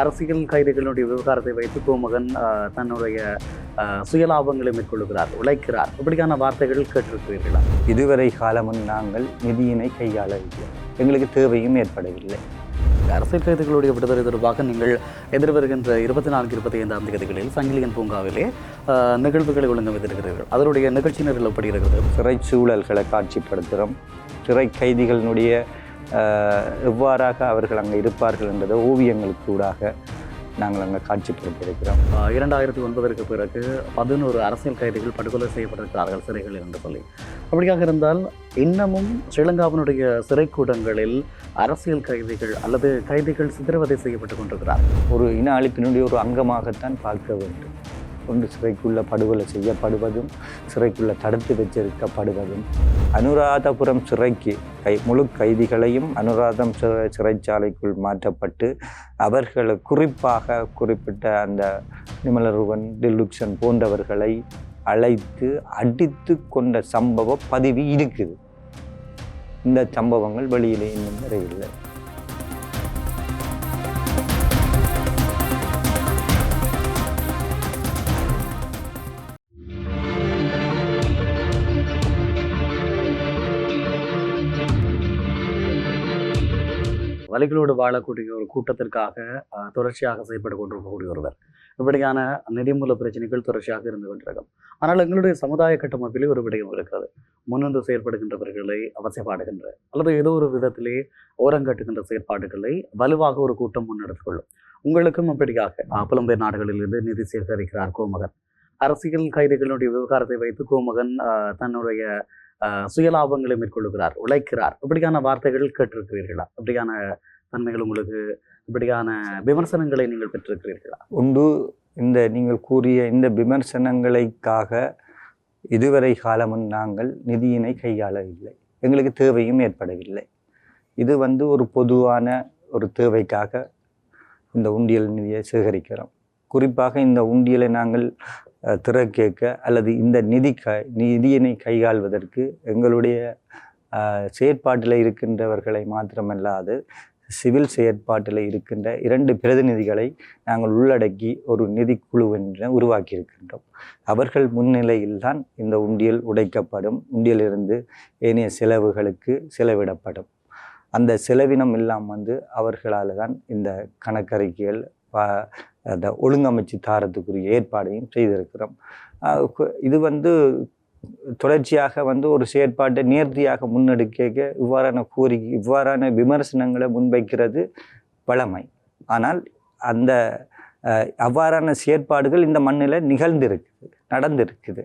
அரசியல் கைதிகளுடைய விவகாரத்தை வைத்து கோமகன் தன்னுடைய சுயலாபங்களை மேற்கொள்கிறார் உழைக்கிறார். இப்படியான வார்த்தைகள் கேட்டிருக்கிறீர்களா? இதுவரை காலமும் நாங்கள் நிதியினை கையாளவில்லை எங்களுக்கு தேவையும் ஏற்படவில்லை. அரசியல் கைதிகளுடைய விடுதலை தொடர்பாக நீங்கள் எதிர்வருகின்ற இருபத்தி நான்கு இருபத்தி ஐந்தாம் தேதிகளில் சங்கிலியன் பூங்காவிலே நிகழ்வுகளை ஒழுங்கமைத்திருக்கிறீர்கள். அதனுடைய நிகழ்ச்சி நிரல் எப்படி இருக்கிறது? சிறை சூழல்களை காட்சிப்படுத்துகிறோம். சிறை கைதிகளினுடைய எவ்வாறாக அவர்கள் அங்கே இருப்பார்கள் என்றதை ஓவியங்களுக்கு ஊடாக நாங்கள் அங்கே காட்சிப்படுத்தியிருக்கிறோம் இரண்டாயிரத்தி ஒன்பதற்கு பிறகு பதினோரு அரசியல் கைதிகள் படுகொலை செய்யப்பட்டிருக்கிறார்கள் சிறைகளில் என்று சொல்லி. அப்படியாக இருந்தால் இன்னமும் ஸ்ரீலங்காவினுடைய சிறைக்கூடங்களில் அரசியல் கைதிகள் அல்லது கைதிகள் சித்திரவதை செய்யப்பட்டு கொண்டிருக்கிறார்கள். ஒரு இன அழிப்பினுடைய ஒரு அங்கமாகத்தான் பார்க்க வேண்டும். கொண்டு சிறைக்குள்ளே படுகொலை செய்யப்படுவதும் சிறைக்குள்ளே தடுத்து வச்சிருக்கப்படுவதும் அனுராதபுரம் சிறைக்கு கை முழு கைதிகளையும் அனுராதம் சிறை சிறைச்சாலைக்குள் மாற்றப்பட்டு அவர்களை குறிப்பாக குறிப்பிட்ட அந்த நிமலருவன் டிலுக்ஷன் போன்றவர்களை அழைத்து அடித்து கொண்ட சம்பவ பதிவு இருக்குது. இந்த சம்பவங்கள் வெளியிலே இன்னும் வரையில்லை வழிகளோடு வாழக்கூடிய ஒரு கூட்டத்திற்காக தொடர்ச்சியாக செயல்பட்டு கொண்டிருக்கக்கூடிய ஒருவர். இப்படியான நிதிமூல பிரச்சனைகள் தொடர்ச்சியாக இருந்து கொண்டிருக்கும். ஆனால் எங்களுடைய சமுதாய கட்டமைப்பிலே ஒரு விடயம் இருக்கிறது. முன்னின்று செயற்படுகின்றவர்களை அவசியப்பாடுகின்ற அல்லது ஏதோ ஒரு விதத்திலே ஓரங்கட்டுகின்ற செயற்பாடுகளை வலுவாக ஒரு கூட்டம் முன்னெடுத்துக் கொள்ளும் உங்களுக்கும் அப்படியாக புலம்பெயர் நாடுகளிலிருந்து நிதி சேகரிக்கிறார் கோமகன். அரசியல் கைதிகளுடைய விவகாரத்தை வைத்து கோமகன் தன்னுடைய சுயலாபங்களை மேற்கொள்ளுகிறார் உழைக்கிறார். இப்படியான வார்த்தைகள் கேட்டிருக்கிறீர்களா? இப்படியான தன்மைகள் உங்களுக்கு இப்படியான விமர்சனங்களை நீங்கள் பெற்றிருக்கிறீர்களா? உண்டு. இந்த நீங்கள் கூறிய இந்த விமர்சனங்களுக்காக இதுவரை காலமும் நாங்கள் நிதியினை கையாளவில்லை. எங்களுக்கு தேவையும் ஏற்படவில்லை. இது வந்து ஒரு பொதுவான ஒரு தேவைக்காக இந்த உண்டியல் நிதியை சேகரிக்கிறோம். குறிப்பாக இந்த உண்டியலை நாங்கள் திற திறக்கேற்க அல்லது இந்த நிதி க நிதியினை கையாள்வதற்கு எங்களுடைய செயற்பாட்டில் இருக்கின்றவர்களை மாத்திரமல்லாது சிவில் செயற்பாட்டில் இருக்கின்ற இரண்டு பிரதிநிதிகளை நாங்கள் உள்ளடக்கி ஒரு நிதிக்குழு என்று உருவாக்கியிருக்கின்றோம். அவர்கள் அவர்கள் முன்னிலையில்தான் இந்த உண்டியல் உடைக்கப்படும். உண்டியலிருந்து ஏனைய செலவுகளுக்கு செலவிடப்படும். அந்த செலவினம் எல்லாம் வந்து அவர்களால் தான் இந்த கணக்கறிக்கைகள் அந்த ஒழுங்கமைச்சு தாரத்துக்குரிய ஏற்பாடையும் செய்திருக்கிறோம். இது வந்து தொடர்ச்சியாக வந்து ஒரு செயற்பாட்டை நேர்த்தியாக முன்னெடுக்க இவ்வாறான கோரிக்கை இவ்வாறான விமர்சனங்களை முன்வைக்கிறது பழமை. ஆனால் அந்த அவ்வாறான செயற்பாடுகள் இந்த மண்ணில் நிகழ்ந்திருக்குது நடந்திருக்குது.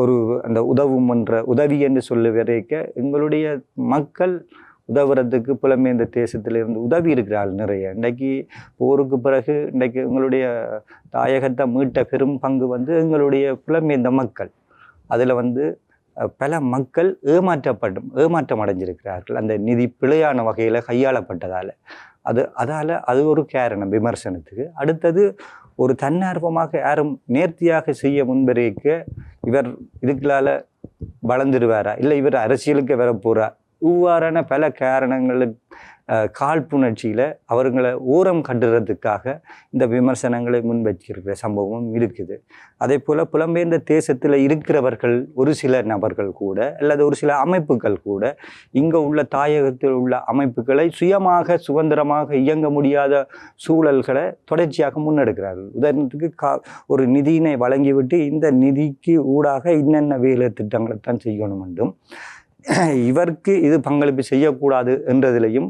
ஒரு அந்த உதவும் என்ற உதவி என்று சொல்ல வரைக்க எங்களுடைய மக்கள் உதவுறதுக்கு புலம்பெயர்ந்த தேசத்திலிருந்து உதவி இருக்கிறாள் நிறைய. இன்றைக்கு போருக்கு பிறகு இன்றைக்கு எங்களுடைய தாயகத்தை மீட்ட பெரும் பங்கு வந்து எங்களுடைய புலம்பெயர்ந்த மக்கள். அதில் வந்து பல மக்கள் ஏமாற்றப்படும் ஏமாற்றம் அடைஞ்சிருக்கிறார்கள். அந்த நிதி பிழையான வகையில் கையாளப்பட்டதால். அது அதால் அது ஒரு காரணம் விமர்சனத்துக்கு. அடுத்தது ஒரு தன்னார்வமாக யாரும் நேர்த்தியாக செய்ய முன்வரைக்க இவர் இதுக்களால் வளர்ந்துடுவாரா? இல்லை இவர் அரசியலுக்கு வரப்போகிறா இவ்வாறான பல காரணங்களுக்கு காழ்ப்புணர்ச்சியில் அவர்களை ஊரம் கட்டுறதுக்காக இந்த விமர்சனங்களை முன்வைச்சிருக்கிற சம்பவம் இருக்குது. அதே போல் புலம்பெயர்ந்த தேசத்தில் இருக்கிறவர்கள் ஒரு சில நபர்கள் கூட அல்லது ஒரு சில அமைப்புகள் கூட இங்கே உள்ள தாயகத்தில் உள்ள அமைப்புகளை சுயமாக சுதந்திரமாக இயங்க முடியாத சூழல்களை தொடர்ச்சியாக முன்னெடுக்கிறார்கள். உதாரணத்துக்கு கா ஒரு நிதியினை வழங்கிவிட்டு இந்த நிதிக்கு ஊடாக இன்னென்ன வேலை திட்டங்களை தான் செய்யணும் என்றும் இவருக்கு இது பங்களிப்பு செய்யக்கூடாது என்றதிலையும்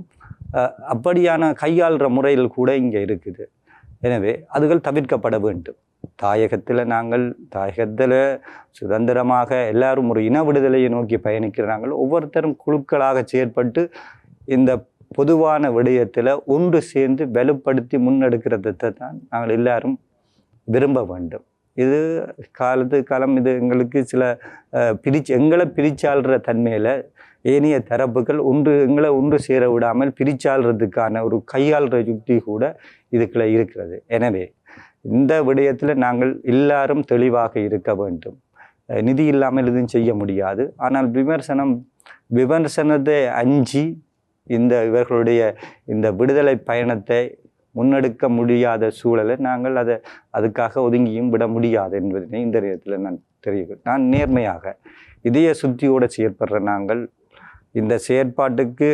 அப்படியான கையாளுற முறையில் கூட இங்கே இருக்குது. எனவே அதுகள் தவிர்க்கப்பட வேண்டும். தாயகத்தில் நாங்கள் தாயகத்தில் சுதந்திரமாக எல்லாரும் ஒரு இன விடுதலையை நோக்கி பயணிக்கிறாங்க ஒவ்வொருத்தரும் குழுக்களாக செயற்பட்டு இந்த பொதுவான விடயத்தில் ஒன்று சேர்ந்து வலுப்படுத்தி முன்னெடுக்கிறதை தான் நாங்கள் எல்லாரும் விரும்ப வேண்டும். இது காலத்து காலம் இது எங்களுக்கு சில பிரிச்சு எங்களை பிரிச்சாள்ற தன்மையில் ஏனைய தரப்புகள் ஒன்று எங்களை ஒன்று சேர விடாமல் பிரிச்சாள்றதுக்கான ஒரு கையாளுற யுக்தி கூட இதுக்குள்ள இருக்கிறது. எனவே இந்த விடயத்தில் நாங்கள் எல்லாரும் தெளிவாக இருக்க வேண்டும். நிதி இல்லாமல் எதுவும் செய்ய முடியாது. ஆனால் விமர்சனம் விமர்சனத்தை அஞ்சி இந்த இவர்களுடைய இந்த விடுதலை பயணத்தை முன்னெடுக்க முடியாத சூழலை நாங்கள் அதை அதுக்காக ஒதுங்கியும் விட முடியாது என்பதனை இந்த நேரத்தில் நான் தெரியும் நான் நேர்மையாக இதய சுத்தியோடு செயற்படுற நாங்கள் இந்த செயற்பாட்டுக்கு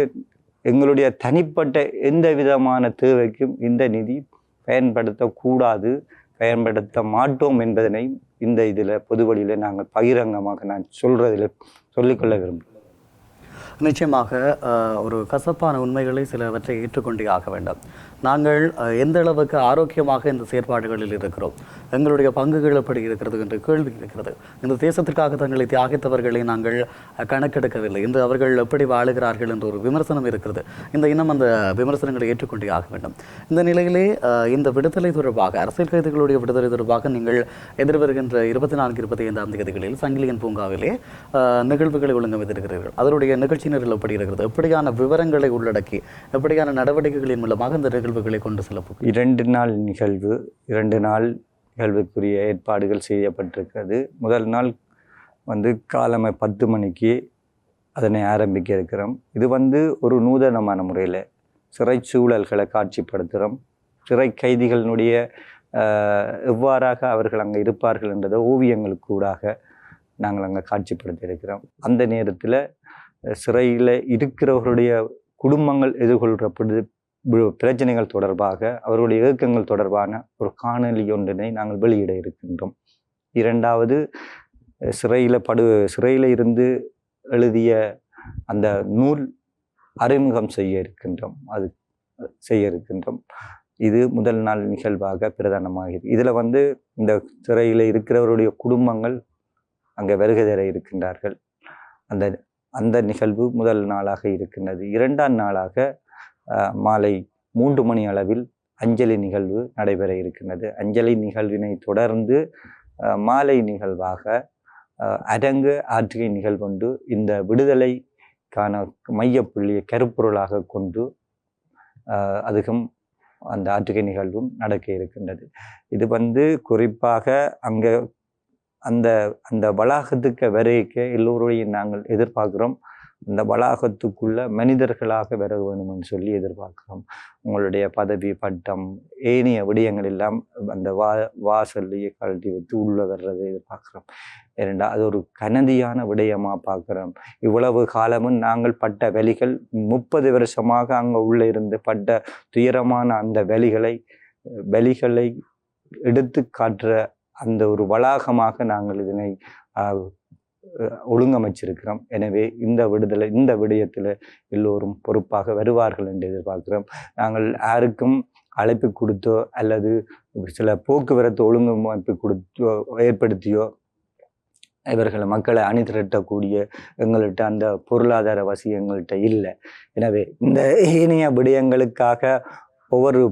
எங்களுடைய தனிப்பட்ட எந்த விதமான தேவைக்கும் இந்த நிதி பயன்படுத்தக்கூடாது பயன்படுத்த மாட்டோம் என்பதனை இந்த இதில் பொது வழியில் நாங்கள் பகிரங்கமாக நான் சொல்கிறதில் சொல்லிக்கொள்ள விரும்புகிறேன். நிச்சயமாக ஒரு கசப்பான உண்மைகளை சிலவற்றை ஏற்றுக்கொண்டே ஆக வேண்டும். நாங்கள் எந்த அளவுக்கு ஆரோக்கியமாக இந்த செயற்பாடுகளில் இருக்கிறோம்? எங்களுடைய பங்குகள் எப்படி இருக்கிறது என்ற கேள்வி இருக்கிறது. இந்த தேசத்திற்காக தங்களை தியாகித்தவர்களை நாங்கள் கணக்கெடுக்கவில்லை. இன்று அவர்கள் எப்படி வாழுகிறார்கள் என்ற ஒரு விமர்சனம் இருக்கிறது. இந்த இன்னும் அந்த விமர்சனங்களை ஏற்றுக்கொண்டே ஆக வேண்டும். இந்த நிலையிலே இந்த விடுதலை தொடர்பாக அரசியல் கைதிகளுடைய விடுதலை தொடர்பாக நீங்கள் எதிர்வருகின்ற இருபத்தி நான்கு இருபத்தி ஐந்தாம் தேதிகளில் சங்கிலியன் பூங்காவிலே நிகழ்வுகளை ஒழுங்கமைத்திருக்கிறீர்கள். அதனுடைய நிகழ்ச்சி நிரல் எப்படி இருக்கிறது? எப்படியான விவரங்களை உள்ளடக்கி எப்படியான நடவடிக்கைகளின் மூலமாக இந்த நிகழ்வுகளை கொண்டு செல்லப்படும் இரண்டு நாள் நிகழ்வு இரண்டு நாள் நிகழ்வுக்குரிய ஏற்பாடுகள் செய்யப்பட்டிருக்கிறது. முதல் நாள் வந்து காலமை பத்து மணிக்கு அதனை ஆரம்பிக்க இருக்கிறோம். இது வந்து ஒரு நூதனமான முறையில் சிறைச்சூழல்களை காட்சிப்படுத்துகிறோம் சிறை கைதிகளினுடைய எவ்வாறாக அவர்கள் அங்கே இருப்பார்கள் என்றதை ஓவியங்களுக்கூடாக நாங்கள் அங்கே காட்சிப்படுத்தி இருக்கிறோம். அந்த நேரத்தில் சிறையில் இருக்கிறவர்களுடைய குடும்பங்கள் எதிர்கொள்கிற பிரச்சனைகள் தொடர்பாக அவருடைய இயக்கங்கள் தொடர்பான ஒரு காணொலி ஒன்றினை நாங்கள் வெளியிட இருக்கின்றோம். இரண்டாவது சிறையில் படு சிறையில் இருந்து எழுதிய அந்த நூல் அறிமுகம் செய்ய இருக்கின்றோம். அது செய்ய இருக்கின்றோம். இது முதல் நாள் நிகழ்வாக பிரதானமாகிறது. இதில் வந்து இந்த சிறையில் இருக்கிறவருடைய குடும்பங்கள் அங்கே வருகை தர இருக்கின்றார்கள். அந்த அந்த நிகழ்வு முதல் நாளாக இருக்கின்றது. இரண்டாம் நாளாக மாலை மூன்று மணி அளவில் அஞ்சலி நிகழ்வு நடைபெற இருக்கின்றது. அஞ்சலி நிகழ்வினை தொடர்ந்து மாலை நிகழ்வாக அரங்கு ஆற்றுகை நிகழ்வொன்று இந்த விடுதலைக்கான மையப்புள்ளியை கருப்பொருளாக கொண்டு அஹ், அதுக்கும் அந்த ஆற்றுகை நிகழ்வும் நடக்க இருக்கின்றது. இது வந்து குறிப்பாக அங்கே அந்த அந்த வளாகத்துக்கு வரைக்க எல்லோருடைய நாங்கள் எதிர்பார்க்கிறோம். அந்த வளாகத்துக்குள்ள மனிதர்களாக வர வேணும்னு சொல்லி எதிர்பார்க்கிறோம். உங்களுடைய பதவி பட்டம் ஏனைய விடயங்கள் எல்லாம் அந்த வா வாசல்லையே கழட்டி வைத்து உள்ள வர்றதை எதிர்பார்க்குறோம். ஏனெண்டா அது ஒரு கனதியான விடயமா பார்க்குறோம். இவ்வளவு காலமும் நாங்கள் பட்ட வலிகள் முப்பது வருஷமாக அங்கே உள்ளே இருந்து பட்ட துயரமான அந்த வலிகளை வலிகளை எடுத்து காட்டுற அந்த ஒரு வளாகமாக நாங்கள் இதனை ஒழுங்கமைச்சிருக்கிறோம். எனவே இந்த விடுதலை இந்த விடயத்தில் எல்லோரும் பொறுப்பாக வருவார்கள் என்று எதிர்பார்க்கிறோம். நாங்கள் யாருக்கும் அழைப்பு கொடுத்தோ அல்லது சில போக்குவரத்து ஒழுங்கமைப்பு கொடுத்தோ ஏற்படுத்தியோ இவர்களை மக்களை அணிதிரட்டக்கூடிய எங்கள்கிட்ட அந்த பொருளாதார வசதி எங்கள்கிட்ட இல்லை. எனவே இந்த ஏனைய விடயங்களுக்காக ஒவ்வொரு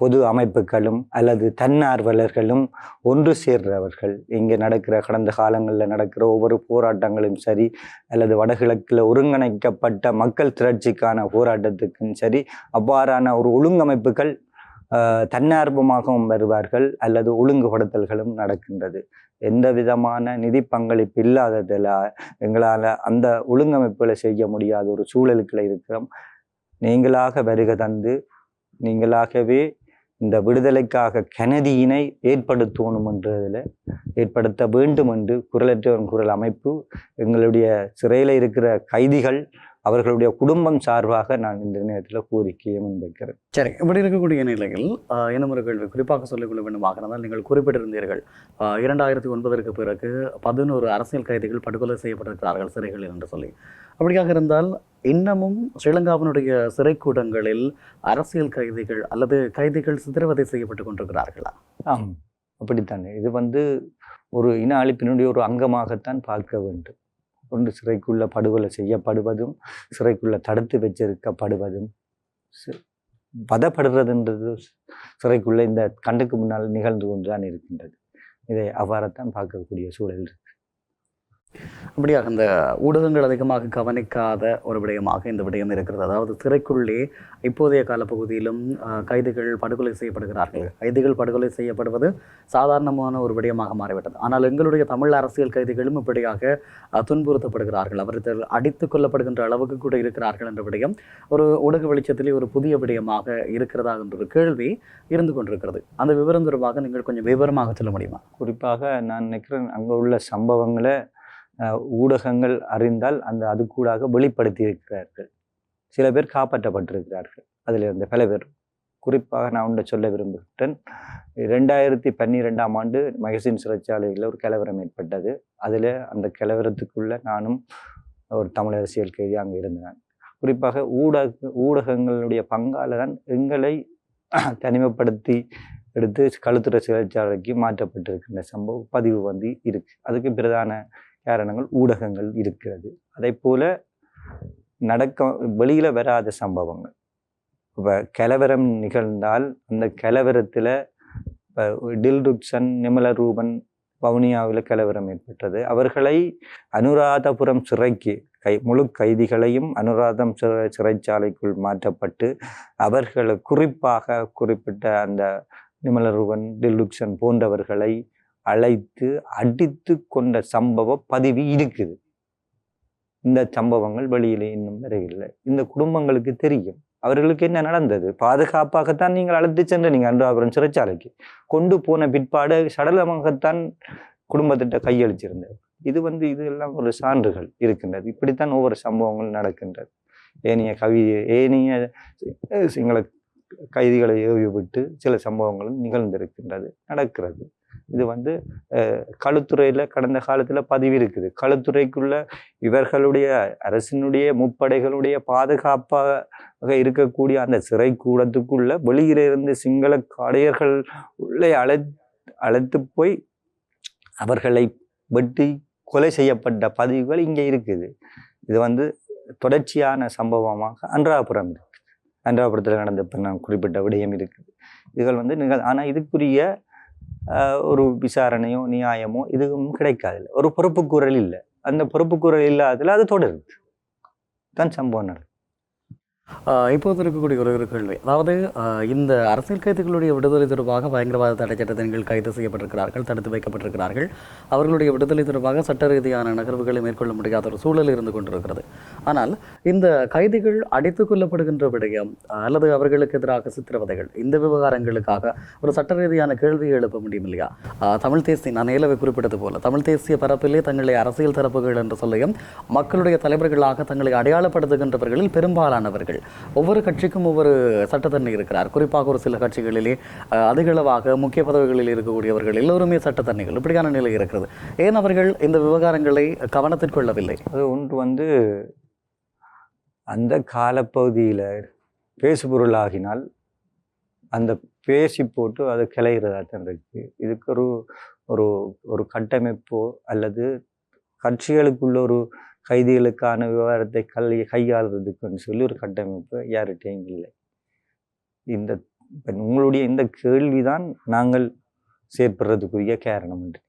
பொது அமைப்புகளும் அல்லது தன்னார்வலர்களும் ஒன்று சேர்றவர்கள் இங்கே நடக்கிற கடந்த காலங்களில் நடக்கிற ஒவ்வொரு போராட்டங்களும் சரி அல்லது வடகிழக்கில் ஒருங்கிணைக்கப்பட்ட மக்கள் திரட்சிக்கான போராட்டத்துக்கும் சரி அவ்வாறான ஒரு ஒழுங்கமைப்புகள் தன்னார்வமாகவும் வருவார்கள் அல்லது ஒழுங்குபடுத்தல்களும் நடக்கின்றது. எந்த விதமான நிதி பங்களிப்பு இல்லாததில் எங்களால் அந்த ஒழுங்கமைப்புகளை செய்ய முடியாத ஒரு சூழலுக்குள்ள இருக்கிறோம். நீங்களாக வருக தந்து நீங்களாகவே இந்த விடுதலைக்காக கனதியினை ஏற்படுத்தணும் என்றதில் ஏற்படுத்த வேண்டும் என்று குரலற்றவன் குரல் அமைப்பு எங்களுடைய சிறையில் இருக்கிற கைதிகள் அவர்களுடைய குடும்பம் சார்பாக நான் இந்த நேரத்தில் கோரிக்கையை முன்வைக்கிறேன். சரி இப்படி இருக்கக்கூடிய நிலையில் ஆஹ், இன்னும் ஒரு கேள்வி. குறிப்பாக சொல்லிக்கொள்ள வேண்டுமாக இருந்தால் நீங்கள் குறிப்பிட்டிருந்தீர்கள். இரண்டாயிரத்தி ஒன்பதற்கு பிறகு பதினோரு அரசியல் கைதிகள் படுகொலை செய்யப்பட்டிருக்கிறார்கள் சிறைகளில் என்று சொல்லி. அப்படியாக இருந்தால் இன்னமும் ஸ்ரீலங்காவினுடைய சிறைக்கூடங்களில் அரசியல் கைதிகள் அல்லது கைதிகள் சித்திரவதை செய்யப்பட்டு கொண்டிருக்கிறார்களா? ஆம் அப்படித்தானே. இது வந்து ஒரு இன அழிப்பினுடைய ஒரு அங்கமாகத்தான் பார்க்க வேண்டும். ஒன்று சிறைக்குள்ளே படுகொலை செய்யப்படுவதும் சிறைக்குள்ளே தடுத்து வச்சிருக்கப்படுவதும் பதப்படுறதுன்றது சிறைக்குள்ளே இந்த கண்ணுக்கு முன்னால் நிகழ்ந்து கொண்டு தான் இருக்கின்றது. இதை அவ்வாறத்தான் பார்க்கக்கூடிய சூழல் இருக்கு. அப்படியாக இந்த ஊடகங்கள் அதிகமாக கவனிக்காத ஒரு விடயமாக இந்த விடயம் இருக்கிறது. அதாவது சிறைக்குள்ளே இப்போதைய காலப்பகுதியிலும் கைதிகள் படுகொலை செய்யப்படுகிறார்கள். கைதிகள் படுகொலை செய்யப்படுவது சாதாரணமான ஒரு விடயமாக மாறிவிட்டது. ஆனால் எங்களுடைய தமிழ் அரசியல் கைதிகளும் இப்படியாக துன்புறுத்தப்படுகிறார்கள். அவர்கள் அடித்துக் கொல்லப்படுகின்ற அளவுக்கு கூட இருக்கிறார்கள் என்ற விடயம் ஒரு ஊடக வெளிச்சத்திலே ஒரு புதிய விடயமாக இருக்கிறதா என்ற ஒரு கேள்வி இருந்து கொண்டிருக்கிறது. அந்த விவரம் தொடர்பாக நீங்கள் கொஞ்சம் விவரமாக சொல்ல முடியுமா? குறிப்பாக நான் நினைக்கிறேன் அங்கே உள்ள சம்பவங்களை ஊடகங்கள் அறிந்தால் அந்த அது கூடாக வெளிப்படுத்தி இருக்கிறார்கள் சில பேர் காப்பாற்றப்பட்டிருக்கிறார்கள். அதில் இருந்த பல பேர். குறிப்பாக நான் ஒன்றை சொல்ல விரும்புகிறேன். ரெண்டாயிரத்தி பன்னிரெண்டாம் ஆண்டு மகசின் சிறைச்சாலையில் ஒரு கலவரம் ஏற்பட்டது. அதில் அந்த கலவரத்துக்குள்ளே நானும் ஒரு தமிழ் அரசியல் கைதி அங்கே இருந்தேன். குறிப்பாக ஊடக ஊடகங்களுடைய பங்கால் தான் எங்களை தனிமைப்படுத்தி எடுத்து கழுத்துற சிறைச்சாலைக்கு மாற்றப்பட்டிருக்கின்ற சம்பவம் பதிவு வந்து இருக்குது அதுக்கு பிரதான காரணங்கள் ஊடகங்கள் இருக்கிறது. அதே போல் நடக்க வெளியில் வராத சம்பவங்கள். இப்போ கலவரம் நிகழ்ந்தால் அந்த கலவரத்தில் இப்போ டில்ருக்சன் நிமலரூபன் வவுனியாவில் கலவரம் ஏற்பட்டது. அவர்களை அனுராதபுரம் சிறைக்கு கை முழு கைதிகளையும் அனுராதம் சிறை சிறைச்சாலைக்குள் மாற்றப்பட்டு அவர்களை குறிப்பாக குறிப்பிட்ட அந்த நிமலரூபன் டில்லுக்சன் போன்றவர்களை அழைத்து அடித்து கொண்ட சம்பவ பதிவு இருக்குது. இந்த சம்பவங்கள் வெளியில் இன்னும் வரவில்லை இந்த குடும்பங்களுக்கு தெரியும். அவர்களுக்கு என்ன நடந்தது? பாதுகாப்பாகத்தான் நீங்கள் அழைத்து சென்ற நீங்கள் அன்றாபுரம் சிறைச்சாலைக்கு கொண்டு போன பிற்பாடு சடலமாகத்தான் குடும்பத்திட்ட கையளிச்சிருந்தது. இது வந்து இது எல்லாம் ஒரு சான்றுகள் இருக்கின்றது. இப்படித்தான் ஒவ்வொரு சம்பவங்கள் நடக்கின்றது. ஏனைய கவி ஏனைய சிங்கள கைதிகளை ஏவி விட்டு சில சம்பவங்களும் நிகழ்ந்திருக்கின்றது நடக்கிறது. இது வந்து களுத்துறையில் கடந்த காலத்தில் பதிவு இருக்குது. களுத்துறைக்குள்ள இவர்களுடைய அரசினுடைய முப்படைகளுடைய பாதுகாப்பாக இருக்கக்கூடிய அந்த சிறை கூடத்துக்குள்ள வெளியில இருந்து சிங்கள காடையர்கள் உள்ளே அழை அழைத்து போய் அவர்களை வெட்டி கொலை செய்யப்பட்ட பதிவுகள் இங்கே இருக்குது. இது வந்து தொடர்ச்சியான சம்பவமாக அன்றாபுரம் இருக்குது. அன்றாபுரத்தில் நடந்த இப்போ நான் குறிப்பிட்ட விடயம் இருக்குது. இதுகள் வந்து நிகழ் ஆனால் இதுக்குரிய ஒரு விசாரணையோ நியாயமோ இதுவும் கிடைக்காது ஒரு பொறுப்புக்கூறல் இல்லை. அந்த பொறுப்புக்கூறல் இல்லாததில் அது தொடருது. தான் சம்பவம் நடக்குது. இப்போது இருக்கக்கூடிய ஒரு ஒரு கேள்வி அதாவது இந்த அரசியல் கைதிகளுடைய விடுதலை தொடர்பாக பயங்கரவாத தடை சட்டத்தின் கீழ் கைது செய்யப்பட்டிருக்கிறார்கள் தடுத்து வைக்கப்பட்டிருக்கிறார்கள். அவர்களுடைய விடுதலை தொடர்பாக சட்ட ரீதியான நகர்வுகளை மேற்கொள்ள முடியாத ஒரு சூழல் இருந்து கொண்டிருக்கிறது. ஆனால் இந்த கைதிகள் அடித்துக் கொல்லப்படுகின்ற விடயம் அல்லது அவர்களுக்கு எதிராக சித்திரவதைகள் இந்த விவகாரங்களுக்காக ஒரு சட்ட ரீதியான கேள்வியை எழுப்ப முடியும் இல்லையா தமிழ் தேசிய நான் ஏலவை குறிப்பிட்டது போல தமிழ் தேசிய பரப்பிலே தங்களை அரசியல் தரப்புகள் என்று சொல்லியும் மக்களுடைய தலைவர்களாக தங்களை அடையாளப்படுத்துகின்றவர்களில் பெரும்பாலானவர்கள் ஒவ்வொரு கட்சிக்கும் ஒவ்வொரு சட்டத்தன்மை இருக்கிறார். குறிப்பாக ஒரு சில கட்சிகளிலே அதிகளவாக முக்கிய பதவிகளில் இருக்கக்கூடியவர்கள் எல்லோருமே சட்டத்தன்மைகள். இப்படியான நிலை இருக்கிறது. ஏன் அவர்கள் இந்த விவகாரங்களை கவனத்திற்கொள்ளவில்லை அது ஒன்று வந்து அந்த காலப்பகுதியில் பேசுபொருளாகினால் அந்த பேசி போட்டு அது கிளைகிறதா தான் இதுக்கு ஒரு ஒரு ஒரு கட்டமைப்போ அல்லது கட்சிகளுக்குள்ள ஒரு கைதிகளுக்கான விவகாரத்தை கல் கையாளுறதுக்குன்னு சொல்லி ஒரு கட்டமைப்பு யார்கிட்டையும் இல்லை. இந்த உங்களுடைய இந்த கேள்விதான் நாங்கள் செயற்படுறதுக்குரிய காரணம் என்று.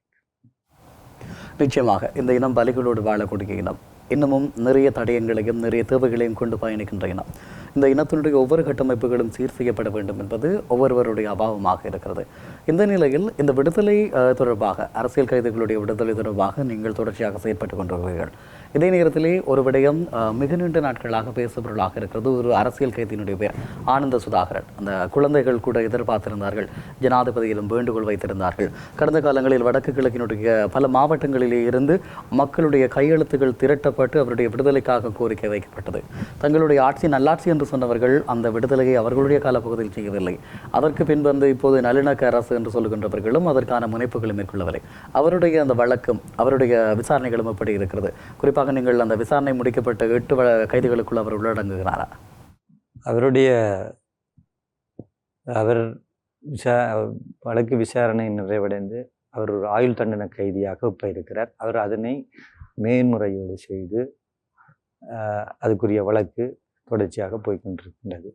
நிச்சயமாக இந்த இனம் பலிகளோடு வாழக்கூடிய இனம் இன்னமும் நிறைய தடயங்களையும் நிறைய தேவைகளையும் கொண்டு பயணிக்கின்ற இனம். இந்த இனத்தினுடைய ஒவ்வொரு கட்டமைப்புகளும் சீர் செய்யப்பட வேண்டும் என்பது ஒவ்வொருவருடைய அபாவமாக இருக்கிறது. இந்த நிலையில் இந்த விடுதலை தொடர்பாக அரசியல் கைதிகளுடைய விடுதலை தொடர்பாக நீங்கள் தொடர்ச்சியாக செயற்பட்டு கொண்டிருக்கிறீர்கள். இதே நேரத்திலே ஒரு விடயம் மிக நீண்ட நாட்களாக பேசுபொருளாக இருக்கிறது. ஒரு அரசியல் கைதியினுடைய பேர் ஆனந்த சுதாகரன். அந்த குழந்தைகள் கூட எதிர்பார்த்திருந்தார்கள். ஜனாதிபதியிலும் வேண்டுகோள் வைத்திருந்தார்கள். கடந்த காலங்களில் வடக்கு கிழக்கினுடைய பல மாவட்டங்களிலே இருந்து மக்களுடைய கையெழுத்துகள் திரட்டப்பட்டு அவருடைய விடுதலைக்காக கோரிக்கை வைக்கப்பட்டது. தங்களுடைய ஆட்சி நல்லாட்சி என்று சொன்னவர்கள் அந்த விடுதலையை அவர்களுடைய காலப்பகுதியில் செய்யவில்லை. அதற்கு பின்பு வந்து இப்போது நல்லிணக்க அரசு என்று சொல்லுகின்றவர்களும் அதற்கான முனைப்புகளை மேற்கொள்ளவில்லை. அவருடைய அந்த வழக்கம் அவருடைய விசாரணைகளும் எப்படி இருக்கிறது. குறிப்பாக நீங்கள் அந்த விசாரணை முடிக்கப்பட்ட எட்டு கைதிகளுக்குள் அவர் உள்ளடங்குகிறாரா? அவருடைய அவர் விசா வழக்கு விசாரணை நிறைவடைந்து அவர் ஒரு ஆயுள் தண்டனை கைதியாக இப்போ இருக்கிறார் அவர் அதனை மேன்முறையீடு செய்து அதுக்குரிய வழக்கு தொடர்ச்சியாக போய்கொண்டிருக்கின்றது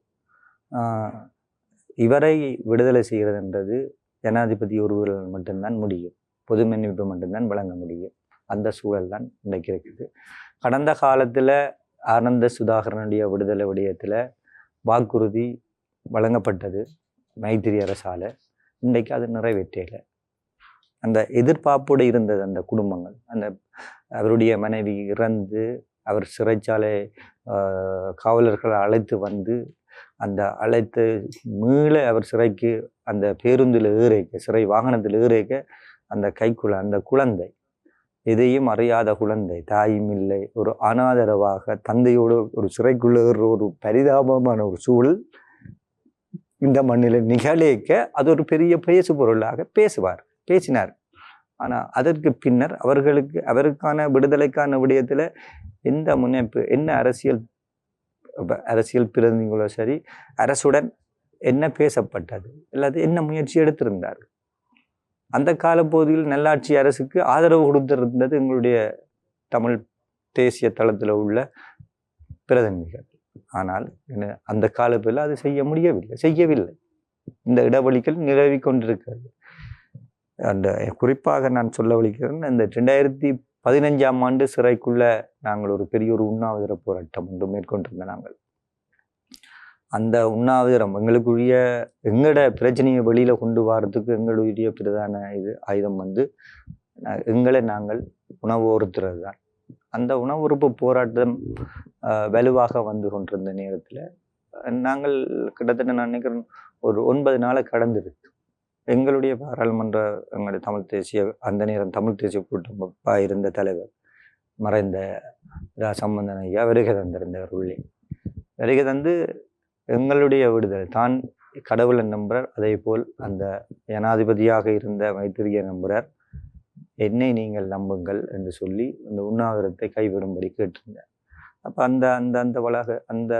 இவரை விடுதலை செய்கிறதுன்றது ஜனாதிபதி ஒருவரால் மட்டும்தான் முடியும். பொது மன்னிப்பு மட்டும்தான் வழங்க முடியும். அந்த சூழல் தான் இன்றைக்கு இருக்குது. கடந்த காலத்தில் ஆனந்த சுதாகரனுடைய விடுதலை விடயத்தில் வாக்குறுதி வழங்கப்பட்டது மைத்திரி அரசால். இன்றைக்கு அது நிறைவேற்றலை. அந்த எதிர்பார்ப்போடு இருந்தது அந்த குடும்பங்கள். அந்த அவருடைய மனைவி இறந்து அவர் சிறைச்சாலை காவலர்களை அழைத்து வந்து அந்த அழைத்து மீள அவர் சிறைக்கு அந்த பேருந்தில் ஏறிக்க சிறை வாகனத்தில் ஏறிக்க அந்த கைக்குள்ள அந்த குழந்தை எதையும் அறியாத குழந்தை தாயும் இல்லை. ஒரு அனாதரவாக தந்தையோடு ஒரு சிறைக்குள்ள ஒரு பரிதாபமான ஒரு சூழல் இந்த மண்ணில் நிகழேக்க அது ஒரு பெரிய பேசு பொருளாக பேசுவார் பேசினார். ஆனால் அதற்கு பின்னர் அவர்களுக்கு அவருக்கான விடுதலைக்கான விடயத்தில் எந்த முன்னெடுப்பு என்ன அரசியல் அரசியல் பிரதிநிதிகளோ சரி அரசுடன் என்ன பேசப்பட்டது அல்லது என்ன முயற்சி எடுத்திருந்தார் அந்த காலப்பகுதியில் நல்லாட்சி அரசுக்கு ஆதரவு கொடுத்திருந்தது எங்களுடைய தமிழ் தேசிய தளத்தில் உள்ள பிரதிநிதிகள். ஆனால் என்ன அந்த காலத்தில் அது செய்ய முடியவில்லை செய்யவில்லை. இந்த இடைவெளிகள் நிலவி கொண்டிருக்கிறது. அந்த குறிப்பாக நான் சொல்ல வலிக்கிறேன் இந்த ரெண்டாயிரத்தி பதினஞ்சாம் ஆண்டு சிறைக்குள்ளே நாங்கள் ஒரு பெரிய ஒரு உண்ணாவிர போராட்டம் ஒன்று மேற்கொண்டிருந்த நாங்கள். அந்த உண்ணாவிரம் எங்களுக்குரிய எங்களோட பிரச்சனையை வெளியில் கொண்டு வரதுக்கு எங்களுடைய பிரதான இது ஆயுதம் வந்து எங்களை நாங்கள் உணவு ஒருத்துறது தான் அந்த உணவுறுப்பு போராட்டம் வலுவாக வந்து கொண்டிருந்த நேரத்தில் நாங்கள் கிட்டத்தட்ட நான் நினைக்கிறேன் ஒரு ஒன்பது நாளை கடந்திருக்கு எங்களுடைய பாராளுமன்ற எங்களுடைய தமிழ் தேசிய அந்த நேரம் தமிழ் தேசிய கூட்டமைப்பாக இருந்த தலைவர் மறைந்த ரா சம்பந்தன் ஐயா வருகை தந்திருந்தவர் உள்ளே. வருகை தந்து எங்களுடைய விடுதலை. தான் கடவுளை நம்புறார் அதே போல் அந்த ஜனாதிபதியாக இருந்த மைத்திரிய நம்புறார். என்னை நீங்கள் நம்புங்கள் என்று சொல்லி அந்த உண்ணாவிரத்தை கைவிடும்படி கேட்டிருந்தேன் அப்போ அந்த அந்த அந்த வளாக அந்த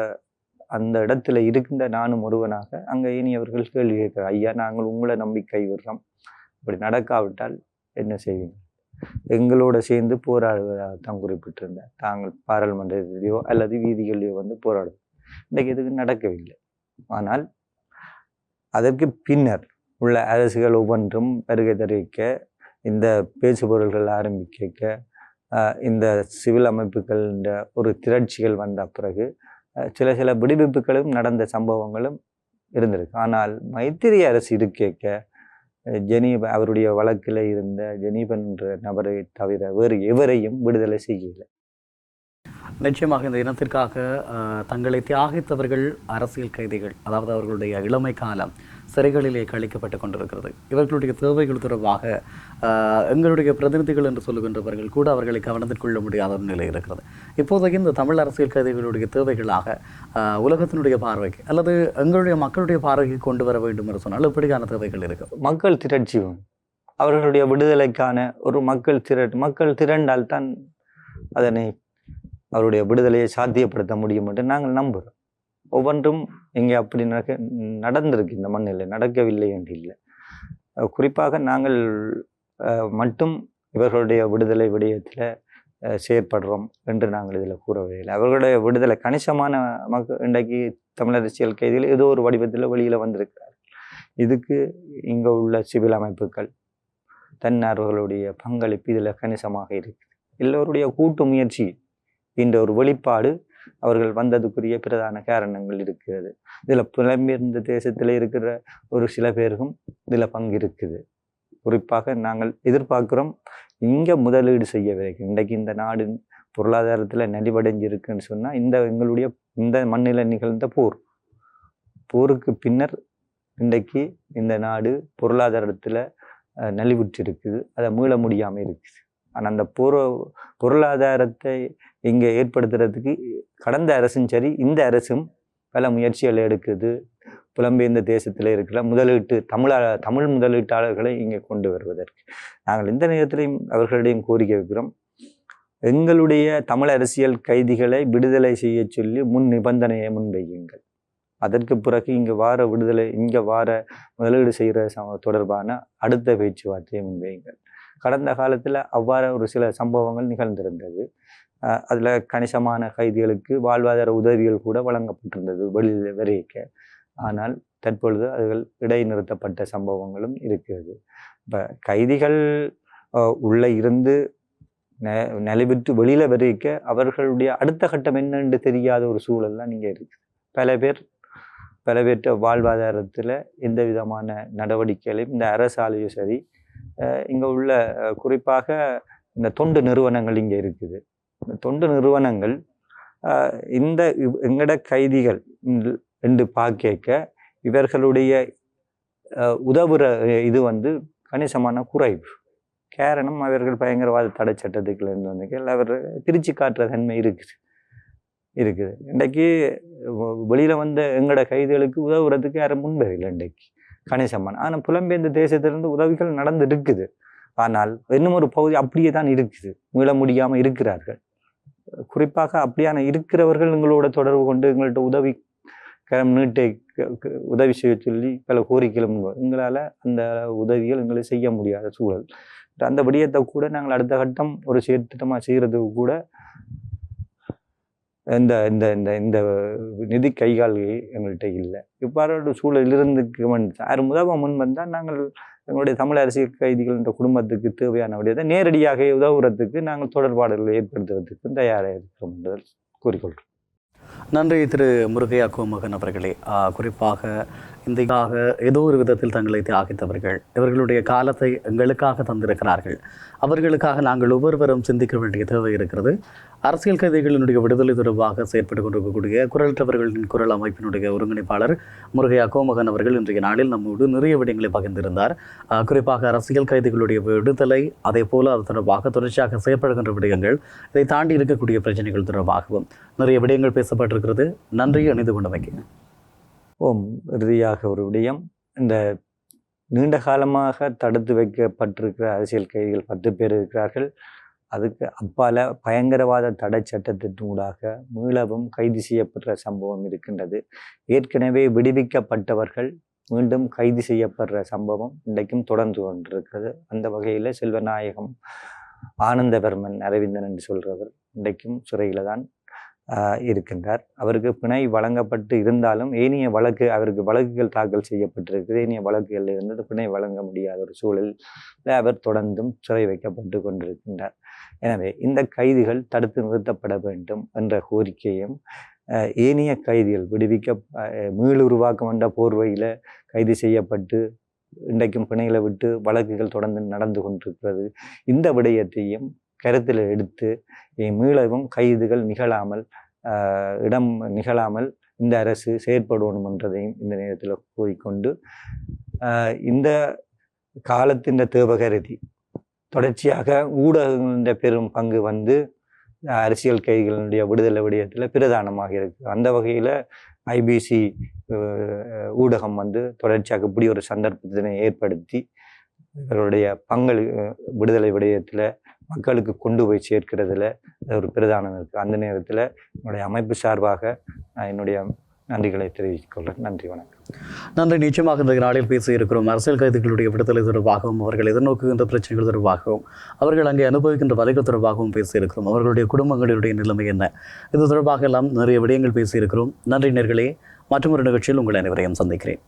அந்த இடத்துல இருக்கின்ற நானும் ஒருவனாக அங்கே இனியவர்கள் கேள்வி கேட்கிறார் ஐயா நாங்கள் உங்களை நம்பி கைவிடுறோம். இப்படி நடக்காவிட்டால் என்ன செய்வீங்க? எங்களோட சேர்ந்து போராடுவதாக தான் குறிப்பிட்டிருந்தேன் தாங்கள் பாராளுமன்றத்திலேயோ அல்லது வீதிகளிலேயோ வந்து போராடுவோம். இன்றைக்கு எதுக்கு நடக்கவில்லை. ஆனால் அதற்கு பின்னர் உள்ள அரசுகள் ஒவ்வொன்றும் வருகை தெரிவிக்க இந்த பேச்சு பொருள்கள் ஆரம்பிக்க இந்த சிவில் அமைப்புகள் என்ற ஒரு திரட்சிகள் வந்த பிறகு சில சில விடுவிப்புகளும் நடந்த சம்பவங்களும் இருந்திருக்கு. ஆனால் மைத்திரி அரசு இருக்கேக்க ஜெனீப அவருடைய வழக்கில் இருந்த ஜெனீபன் என்ற நபரை தவிர வேறு எவரையும் விடுதலை செய்யலை நிச்சயமாக இந்த இனத்திற்காக தங்களை தியாகித்தவர்கள் அரசியல் கைதிகள் அதாவது அவர்களுடைய இளமை காலம் சிறைகளிலே கழிக்கப்பட்டு கொண்டிருக்கிறது. இவர்களுடைய தேவைகள் தொடர்பாக எங்களுடைய பிரதிநிதிகள் என்று சொல்லுகின்றவர்கள் கூட அவர்களை கவனத்தில் கொள்ள முடியாத ஒரு நிலை இருக்கிறது. இப்போதைக்கு இந்த தமிழ் அரசியல் கைதிகளுடைய தேவைகளாக உலகத்தினுடைய பார்வைக்கு அல்லது எங்களுடைய மக்களுடைய பார்வைக்கு கொண்டு வர வேண்டும் என்று சொன்னால் இப்படியான தேவைகள் இருக்கு. மக்கள் திரட்சியும் அவர்களுடைய விடுதலைக்கான ஒரு மக்கள் திரட் மக்கள் திரண்டால் தான் அதனை அவருடைய விடுதலையை சாத்தியப்படுத்த முடியும் என்று நாங்கள் நம்புகிறோம் ஒவ்வொன்றும் இங்கே அப்படி நடக்க நடந்திருக்கு. இந்த மண்ணில் நடக்கவில்லை என்று இல்லை. குறிப்பாக நாங்கள் மட்டும் இவர்களுடைய விடுதலை விடயத்தில் செயற்படுறோம் என்று நாங்கள் இதில் கூறவே இல்லை. அவர்களுடைய விடுதலை கணிசமான மக்கள் இன்றைக்கு தமிழ் அரசியல் கைதிகள் ஏதோ ஒரு வடிவத்தில் வெளியில் வந்திருக்கிறார் இதுக்கு இங்கே உள்ள சிவில் அமைப்புகள் தன்னார்வர்களுடைய பங்களிப்பு இதில் கணிசமாக இருக்குது. எல்லோருடைய கூட்டு முயற்சி என்ற ஒரு வெளிப்பாடு அவர்கள் வந்ததுக்குரிய பிரதான காரணங்கள் இருக்கிறது. இதில் புலம்பெயர்ந்த தேசத்தில் இருக்கிற ஒரு சில பேருக்கும் இதில் பங்கு இருக்குது குறிப்பாக நாங்கள் எதிர்பார்க்குறோம் இங்கே முதலீடு செய்ய வரைக்கும். இன்றைக்கு இந்த நாடு பொருளாதாரத்தில் நலிவடைஞ்சிருக்குன்னு சொன்னால் இந்த எங்களுடைய இந்த மண்ணில் நிகழ்ந்த போர். போருக்கு பின்னர் இன்றைக்கு இந்த நாடு பொருளாதாரத்தில் நலிவுற்றிருக்குது. அதை மீள முடியாமல் இருக்குது. ஆனால் அந்த பொரு பொருளாதாரத்தை இங்கே ஏற்படுத்துறதுக்கு கடந்த அரசும் சரி இந்த அரசும் பல முயற்சிகள் எடுக்குது. புலம்பெயர்ந்த தேசத்தில் இருக்கிற முதலீட்டு தமிழா தமிழ் முதலீட்டாளர்களை இங்கே கொண்டு வருவதற்கு. நாங்கள் இந்த நேரத்திலையும் அவர்களிடையும் கோரிக்கை வைக்கிறோம். எங்களுடைய தமிழ் அரசியல் கைதிகளை விடுதலை செய்ய சொல்லி முன் நிபந்தனையை முன்வையுங்கள். அதற்கு பிறகு இங்கே வார விடுதலை இங்கே வார முதலீடு செய்கிற ச தொடர்பான அடுத்த பேச்சுவார்த்தையை முன்வையுங்கள். கடந்த காலத்தில் அவ்வாறு ஒரு சில சம்பவங்கள் நிகழ்ந்திருந்தது. அதில் கணிசமான கைதிகளுக்கு வாழ்வாதார உதவிகள் கூட வழங்கப்பட்டிருந்தது வெளியில் வரைக்க ஆனால் தற்பொழுது அதுகள் இடைநிறுத்தப்பட்ட சம்பவங்களும் இருக்கிறது. இப்போ கைதிகள் உள்ளே இருந்து நெ- நிலைவிட்டு வெளியில் வரைக்க அவர்களுடைய அடுத்த கட்டம் என்னென்று தெரியாத ஒரு சூழல்லாம் நீங்கள் இருக்குது பல பேர் பல பேர்கிட்ட வாழ்வாதாரத்தில் எந்த விதமான நடவடிக்கைகளையும் இந்த அரசாலையும் சரி இங்கே உள்ள குறிப்பாக இந்த தொண்டு நிறுவனங்கள் இங்கே இருக்குது. தொண்டு நிறுவனங்கள் இந்த எங்கட கைதிகள் என்று பார்க்க இவர்களுடைய உதவுற இது வந்து கணிசமான குறைவு. காரணம் அவர்கள் பயங்கரவாத தடை சட்டத்துக்குலேருந்து இருந்து அவர் பிரித்து காட்டுற தன்மை இருக்குது இருக்குது. இன்றைக்கு வெளியில் வந்த எங்களோட கைதிகளுக்கு உதவுறதுக்கு யாரும் முன்வரையில் இன்றைக்கு கணிசமான. ஆனால் புலம்பெயர்ந்த தேசத்திலிருந்து உதவிகள் நடந்து இருக்குது ஆனால் இன்னும் ஒரு பகுதி அப்படியே தான் இருக்குது. மீள முடியாமல் இருக்கிறார்கள். குறிப்பாக அப்படியான இருக்கிறவர்கள் எங்களோட தொடர்பு கொண்டு எங்கள்கிட்ட உதவி கரம் நீட்டை க- உதவி செய்ய சொல்லி பல கோரிக்கைகளும் எங்களால் அந்த உதவிகள் எங்களை செய்ய முடியாத சூழல். அந்த விடயத்தை கூட நாங்கள் அடுத்த கட்டம் ஒரு செயற்திட்டமாக செய்கிறதுக்கு கூட இந்த இந்த இந்த இந்த நிதி கைகால் எங்கள்கிட்ட இல்லை. இவ்வாறு ஒரு சூழல் இருந்துக்கு யாரும் உதவ முன் வந்தால் நாங்கள் எங்களுடைய தமிழ் அரசியல் கைதிகள் என்ற குடும்பத்துக்கு தேவையான விடயத்தை நேரடியாக உதவுறதுக்கு நாங்கள் தொடர்பாடுகளை ஏற்படுத்துவதற்கு தயாராக இருக்கிறோம் என்று கூறிக்கொள்கிறோம். நன்றி திரு முருகையா கோமகன் அவர்களே. குறிப்பாக இந்திக்காக ஏதோ ஒரு விதத்தில் தங்களை தியாகித்தவர்கள். இவர்களுடைய காலத்தை எங்களுக்காக தந்திருக்கிறார்கள். அவர்களுக்காக நாங்கள் ஒவ்வொருவரும் சிந்திக்க வேண்டிய தேவை இருக்கிறது. அரசியல் கைதிகளினுடைய விடுதலை தொடர்பாக செயற்பட்டு கொண்டிருக்கக்கூடிய குரலற்றவர்களின் குரல் அமைப்பினுடைய ஒருங்கிணைப்பாளர் முருகையா கோமகன் அவர்கள் இன்றைய நாளில் நம்மோடு நிறைய விடயங்களை பகிர்ந்திருந்தார். குறிப்பாக அரசியல் கைதிகளுடைய விடுதலை அதே போல அது தொடர்பாக தொடர்ச்சியாக செயற்படுகின்ற விடயங்கள் இதை தாண்டி இருக்கக்கூடிய பிரச்சனைகள் தொடர்பாகவும் நிறைய விடயங்கள் பேசப்பட்டிருக்கிறது. நன்றி அணிந்து கொண்டமைக்கு. ஓம் இறுதியாக ஒரு விடயம். இந்த நீண்ட காலமாக தடுத்து வைக்கப்பட்டிருக்கிற அரசியல் கைதிகள் பத்து பேர் இருக்கிறார்கள். அதுக்கு அப்பால பயங்கரவாத தடை சட்டத்தினூடாக மீளவும் கைது செய்யப்படுற சம்பவம் இருக்கின்றது. ஏற்கனவே விடுவிக்கப்பட்டவர்கள் மீண்டும் கைது செய்யப்படுற சம்பவம் இன்றைக்கும் தொடர்ந்து கொண்டிருக்கிறது. அந்த வகையில் செல்வநாயகம் ஆனந்தவர்மன் அரவிந்தன் என்று சொல்கிறவர் இன்றைக்கும் சிறையில் தான் இருக்கின்றார். அவருக்கு பிணை வழங்கப்பட்டு இருந்தாலும் ஏனைய வழக்கு அவருக்கு வழக்குகள் தாக்கல் செய்யப்பட்டிருக்கிறது. ஏனைய வழக்குகளில் இருந்து பிணை வழங்க முடியாத ஒரு சூழலில் அவர் தொடர்ந்தும் சிறை வைக்கப்பட்டு கொண்டிருக்கின்றார். எனவே இந்த கைதிகள் தடுத்து நிறுத்தப்பட வேண்டும் என்ற கோரிக்கையும் ஏனைய கைதிகள் விடுவிக்க மீளுருவாக்கம் என்ற போர்வையில் கைது செய்யப்பட்டு இன்றைக்கும் பிணையில விட்டு வழக்குகள் தொடர்ந்து நடந்து கொண்டிருக்கிறது. இந்த விடயத்தையும் கருத்தில் எடுத்து மீளவும் கைதுகள் நிகழாமல் இடம் நிகழாமல் இந்த அரசு செயற்படணும் என்றதையும் இந்த நேரத்தில் கூறிக்கொண்டு இந்த காலத்தின் தேவகருதி தொடர்ச்சியாக ஊடகங்களின் பெரும் பங்கு வந்து அரசியல் கைதிகளுடைய விடுதலை விடயத்தில் பிரதானமாக இருக்குது அந்த வகையில் ஐபிசி ஊடகம் வந்து தொடர்ச்சியாக இப்படி ஒரு சந்தர்ப்பத்தினை ஏற்படுத்தி இவருடைய பங்கள் விடுதலை விடயத்தில் மக்களுக்கு கொண்டு போய் சேர்க்கிறதுல ஒரு பிரதானம் இருக்குது அந்த நேரத்தில் என்னுடைய அமைப்பு சார்பாக நான் என்னுடைய நன்றிகளை தெரிவித்துக்கொள்கிறேன் நன்றி வணக்கம். நன்றி. நிச்சயமாக இந்த நாளில் பேசியிருக்கிறோம். இருக்கிறோம் அரசியல் கைதிகளுடைய விடுதலை தொடர்பாகவும் அவர்கள் எதிர்நோக்குகின்ற பிரச்சனைகள் தொடர்பாகவும் அவர்கள் அங்கே அனுபவிக்கின்ற வலைகள் தொடர்பாகவும் பேசியிருக்கிறோம். அவர்களுடைய குடும்பங்களுடைய நிலைமை என்ன? இது தொடர்பாக எல்லாம் நிறைய விடயங்கள் பேசியிருக்கிறோம். நன்றி நேர்களே. மற்றொரு நிகழ்ச்சியில் உங்கள் அனைவரையும் சந்திக்கிறேன்.